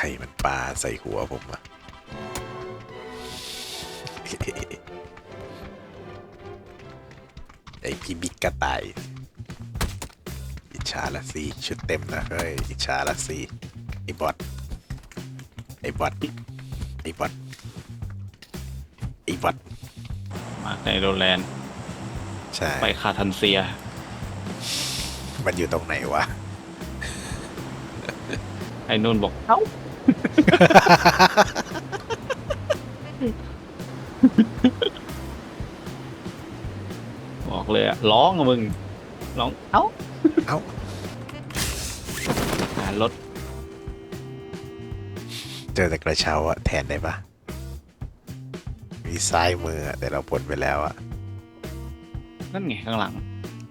ใครมันปลาใส่หัวผมอะไอพี่บิ๊กกระต่าย อิจฉาละสิชุดเต็มนะเฮ้ย อิจฉาละสิไอบอทไอบอทไอบอทไอบอทมาในโรแลนด์ใช่ไปคาทันเซีย มันอยู่ตรงไหนวะ ไอ้นุ่นบอก เอ้า บอกเลยอะร้องอะมึง ร้อง เอ้าเอ้า หารถเจอแต่กระเช้าอะแทนได้ปะมีซ้ายมืออะแต่เราพ้นไปแล้วอะนั่นไงข้างหลัง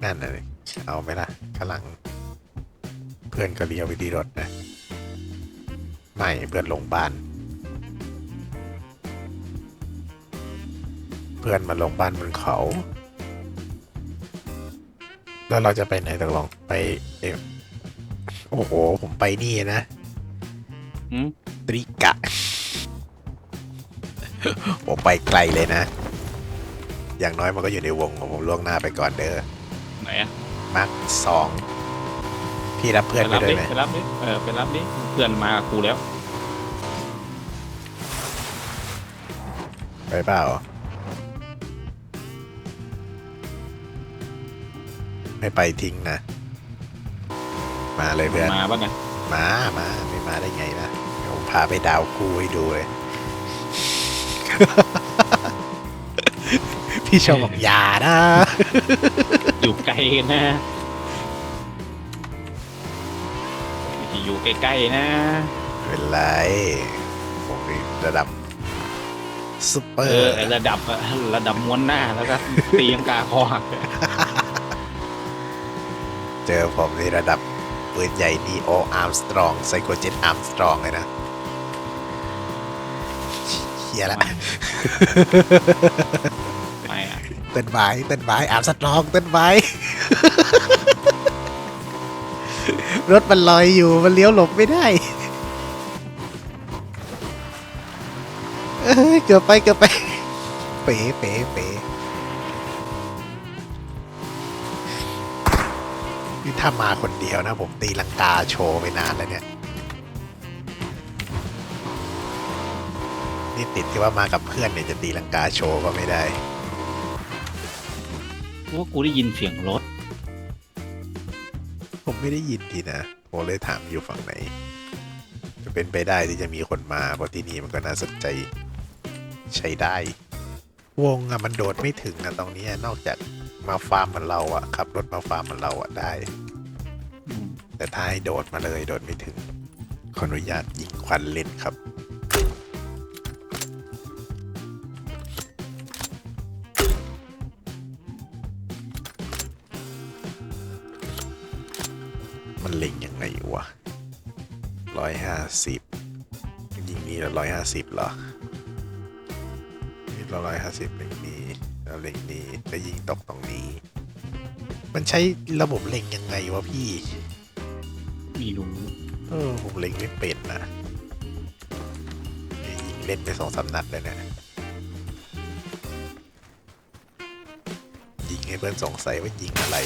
นั่นน่ะดิเอาไหมล่ะข้างหลัง เพื่อนก็เลี้ยวไปที่รถนะ ไม่เพื่อนลงบ้าน เพื่อนมาลงบ้านบนเขา แล้วเราจะไปไหนตกลงไปเอวโอ้โห ผมไปนี่นะอืมตริกะ ผมไปไกลเลยนะ อย่างน้อยมันก็อยู่ในวงของผมล่วงหน้าไปก่อนเด้อ ไหนอะมาร์คสอง พี่รับเพื่อนไปรับด้วยดิไหมไปรับดิ เออ ไปรับดิ เพื่อนมากับกูแล้ว ไปเปล่าไม่ไปทิ้งนะ มาเลยเพื่อน มาปะเนี่ยมามาไม่มาได้ไงล่ะเดี๋ยวผมพาไปดาวคู่ให้ดูเลย พี่ชมบอกอย่านะ อยู่ไกลกันนะอย่าอยู่ใกล้ๆนะไม่เป็นไรผมนี่ระดับ ซุปเปอเอร์อไอ้ระดับอะระดับม้วนหน้าแล้วก็ ตีลังกาคอหักเจอผมในระดับปืนใหญ่นีโออาร์มสตรองไซโคเจ็ตอาร์มสตรองเลยนะเฮียละไม่อะเต้นไว้เต้นไว้อาร์มสตรองเต้นไว้รถมันลอยอยู่มันเลี้ยวหลบไม่ได้ ยเกือบไปเกือบไป เป๋เป๋เป๋นี่ถ้ามาคนเดียวนะผมตีลังกาโชว์ไปนานแล้วเนี่ย นี่ติดที่ว่ามากับเพื่อนเนี่ยจะตีลังกาโชว์ก็ไม่ได้ว่ากูได้ยินเสียงรถ ผมไม่ได้ยินทีนะผมเลยถามอยู่ฝั่งไหน จะเป็นไปได้ที่จะมีคนมาเพราะที่นี่มันก็น่าสนใจ ใช้ได้ วงอะมันโดดไม่ถึงอะตรงนี้นอกจากมาฟาร์มเหมือนเราอะขับรถมาฟาร์มเหมือนเราอะได้ อืมแต่ถ้าให้โดดมาเลยโดดไม่ถึง ขออนุญาตยิงควันเล่นครับ มันเล็งยังไงวะร้อยห้าสิบยิงนี้ล้วร้อยห้าสิบเหรอ นี่ร้อยห้าสิบเล็งนี้แล้วเล็งนี้แล้วยิงตกตรงนี้ มันใช้ระบบเล็งยังไงวะพี่ไม่รู้เออผมเล็งไม่เป็นนะยิงเล่นไปสองสามนัดเลยเนี่ยยิงให้เพื่อนสงสัยว่ายิงอะไร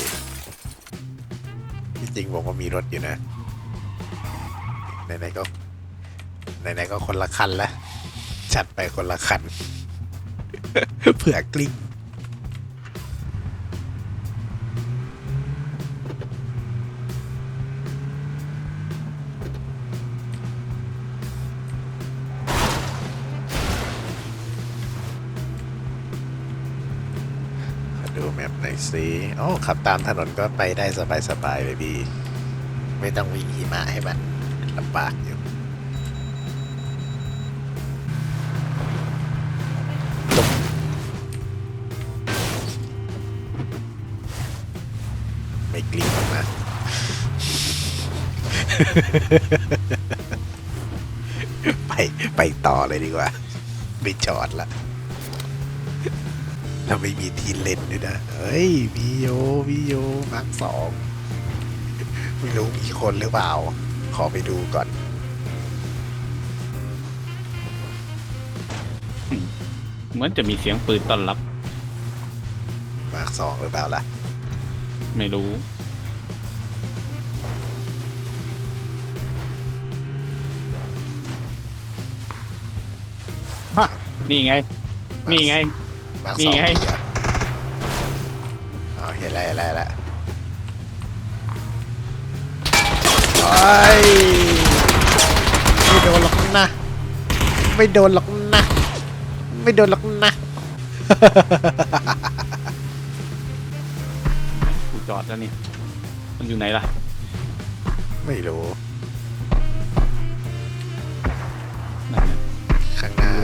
ที่จริงผมก็มีรถอยู่นะไหนๆก็ไหนๆก็คนละคันละจัดไปคนละคัน เผื่อกลิ้งดูแมปหน่อยสิอ๋อขับตามถนนก็ไปได้สบายๆเลยพี่ ไม่ต้องวิ่งหิมะให้มันลำบากอยู่ ไปไปต่อเลยดีกว่า ไม่จอดละเราไม่มีทีเล่นด้วยนะเฮ้ยวิโยวิโยมักสองไม่รู้มีคนหรือเปล่า ขอไปดูก่อน เหมือนจะมีเสียงปืนต้อนรับ มากสองหรือเปล่าล่ะ ไม่รู้ ฮะ นี่ไง นี่ไง มาร์คนี่สองไงอีกเหรออ๋อเห็นแล้วเห็นแล้วเห็นแล้วโอ้ยไม่โดนหรอกนะ ไม่โดนหรอกนะ ไม่โดนหรอกนะ กูจอดแล้วเนี่ยมันอยู่ไหนล่ะ ไม่รู้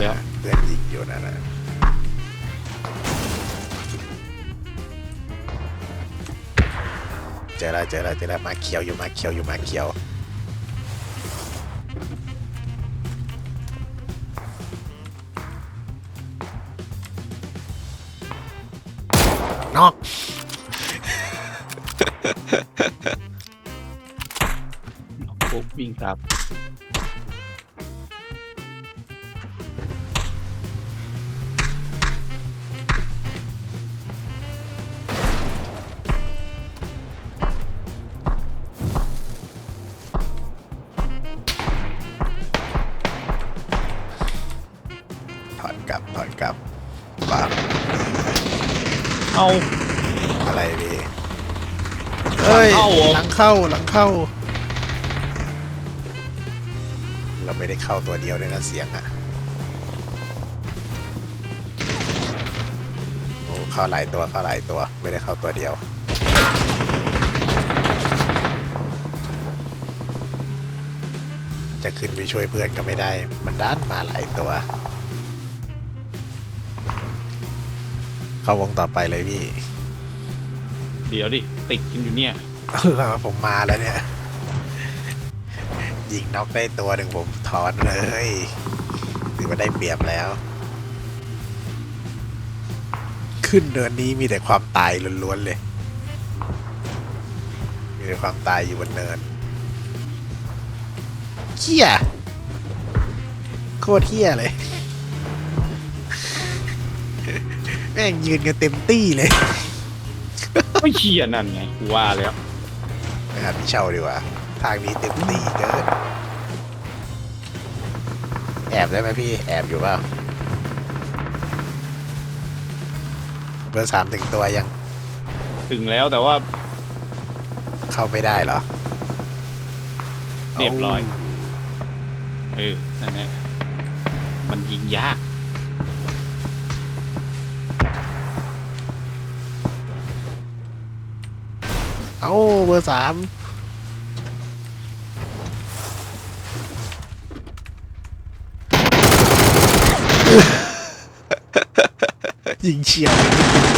แล้วเพื่อนยิงอยู่นั่นนะเจอแล้วเจอแล้วเจอแล้วมาเขียวอยู่มาเขียวอยู่มาเขียวนอกปุ๊บวิ่งครับ กลับถอนกลับบ้าเอา อะไรดีเฮ้ย หลังเข้าเหรอ หลังเข้าหลังเข้า เราไม่ได้เข้าตัวเดียวเลยนะเสียงอะโอ้เข้าหลายตัวเข้าหลายตัวไม่ได้เข้าตัวเดียว จะขึ้นไปช่วยเพื่อนก็ไม่ได้ มันด้านมาหลายตัว เข้าวงต่อไปเลยพี่ เดี๋ยวดิ ติดกันอยู่เนี่ยผมมาแล้วเนี่ย ยิงน็อกได้ตัวหนึ่งผมถอนเลยถือว่าได้เปรียบแล้ว ขึ้นเดินนี้มีแต่ความตายล้วนๆเลย มีแต่ความตายอยู่บนเนินเฮียโคตรเฮียเลยแม่งยืนกันเต็มตี้เลยไม่เชียนั่นไงกูว่าแล้วไปหาพี่เช่าดีกว่า ทางนี้เต็มตีเกินแอบได้ไหมพี่ แอบอยู่เปล่าเบอร์สามถึงตัวยัง ถึงแล้วแต่ว่าเข้าไม่ได้เหรอเรียบร้อย เออนั่นแหละมันยิงยาก เอ้าเบอร์สามยิงเฉียว